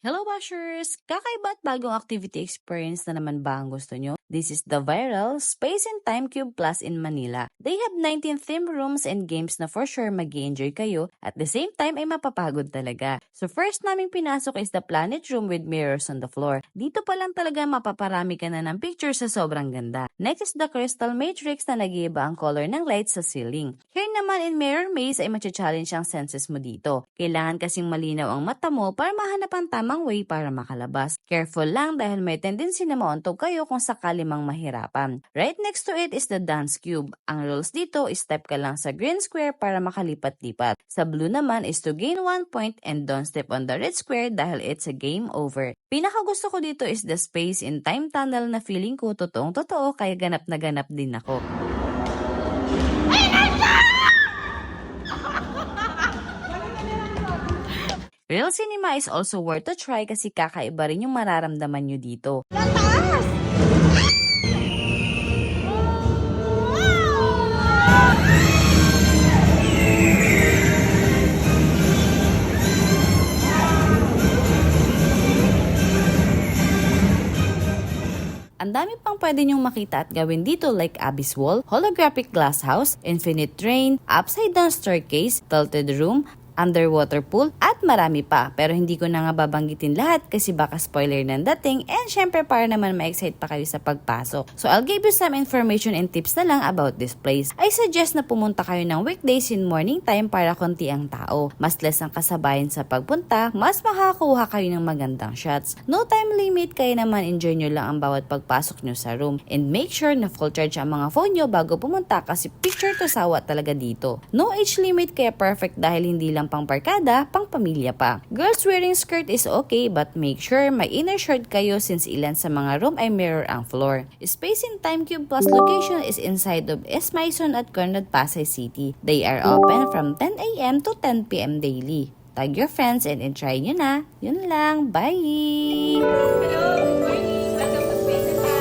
Hello Bashers! Kakaiba at bagong activity experience na naman ba ang gusto nyo? This is the viral Space and Time Cube Plus in Manila. They have 19 theme rooms and games na for sure mag enjoy kayo at the same time ay mapapagod talaga. So first naming pinasok is the Planet Room with mirrors on the floor. Dito pa lang talaga mapaparami ka na ng pictures sa sobrang ganda. Next is the Crystal Matrix na nag-iiba ang color ng lights sa ceiling. Here naman in Mirror Maze ay matcha-challenge ang senses mo dito. Kailangan kasing malinaw ang mata mo para mahanap ang tamang way para makalabas. Careful lang dahil may tendency na mauntog kayo kung sakali mang mahirapan. Right next to it is the dance cube. Ang rules dito is step ka lang sa green square para makalipat-lipat. Sa blue naman is to gain one point and don't step on the red square dahil it's a game over. Pinaka gusto ko dito is the space in time tunnel na feeling ko totoong totoo kaya ganap na ganap din ako. Real cinema is also worth a try kasi kakaiba rin yung mararamdaman nyo dito. Ang dami pang pwede nyong makita at gawin dito like Abyss Wall, Holographic Glass House, Infinite Train, Upside Down Staircase, Tilted Room, underwater pool, at marami pa. Pero hindi ko na nga babanggitin lahat kasi baka spoiler ng dating and syempre para naman ma-excite pa kayo sa pagpasok. So I'll give you some information and tips na lang about this place. I suggest na pumunta kayo ng weekdays in morning time para konti ang tao. Mas less ang kasabayan sa pagpunta, mas makakakuha kayo ng magandang shots. No time limit, kaya naman enjoy nyo lang ang bawat pagpasok nyo sa room. And make sure na full charge ang mga phone nyo bago pumunta kasi picture to sawa talaga dito. No age limit kaya perfect dahil hindi lang pang barkada, pang pamilya pa. Girls wearing skirt is okay but make sure may inner shirt kayo since ilan sa mga room ay mirror ang floor. Space in Time Cube Plus location is inside of S. Maison at Conrad Pasay City. They are open from 10 a.m. to 10 p.m. daily. Tag your friends and try nyo na. Yun lang. Bye! Hello. Welcome.